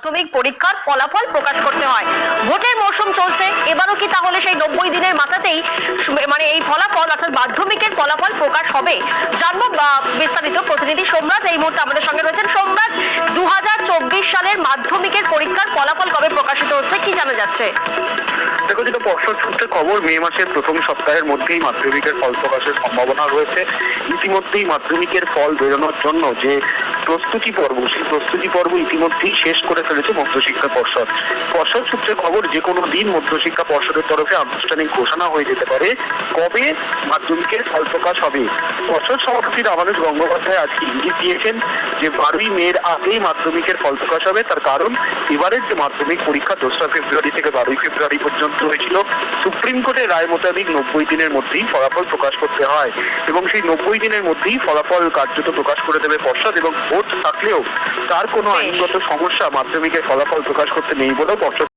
মাধ্যমিক পরীক্ষার ফলাফল প্রকাশ করতে হয়। ভোটের মৌসুম চলছে। এবারও কি তাহলে সেই নব্বই দিনের মাথাতেই মানে এই ফলাফল অর্থাৎ মাধ্যমিকের ফলাফল প্রকাশ হবে? জানব বিস্তারিত প্রতিনিধি সোমরাজ এই মুহূর্তে আমাদের সঙ্গে রয়েছেন। সোমরাজ দু সালের মাধ্যমিকের পরীক্ষার ফলাফল কবে প্রকাশিত হচ্ছে? কি জানা যাচ্ছে? দেখো, যেটা পর্ষদ সূত্রে খবর, মে মাসের প্রথম সপ্তাহের মধ্যেই মাধ্যমিকের ফল প্রকাশের সম্ভাবনা রয়েছে। ইতিমধ্যেই মাধ্যমিকের ফল বেরোনোর জন্য যে প্রস্তুতি পর্ব, সেই প্রস্তুতি পর্ব ইতিমধ্যেই শেষ করে ফেলেছে মধ্যশিক্ষা পর্ষদ। পর্ষদ সূত্রে খবর, যে কোনো দিন মধ্যশিক্ষা পর্ষদের তরফে আনুষ্ঠানিক ঘোষণা হয়ে যেতে পারে, কবে মাধ্যমিকের ফল প্রকাশ হবে। পর্ষদ সভাপতি রামানুজ গঙ্গোপাধ্যায় আজকে ইঙ্গিত দিয়েছেন যে, বারোই মেয়ের আগেই মাধ্যমিকের ফল প্রকাশ হবে। তার কারণ, এবারের যে মাধ্যমিক পরীক্ষা দোসরা ফেব্রুয়ারি থেকে বারোই ফেব্রুয়ারি পর্যন্ত হয়েছিল, সুপ্রিম কোর্টের রায় মোতাবেক নব্বই দিনের মধ্যেই ফলাফল প্রকাশ করতে হয়। এবং সেই নব্বই দিনের মধ্যেই ফলাফল কার্যত প্রকাশ করে দেবে পর্ষদ এবং ভোট থাকলেও তার কোনো আইনগত সমস্যা মাধ্যমিকের ফলাফল প্রকাশ করতে নেই বলেও পর্ষদ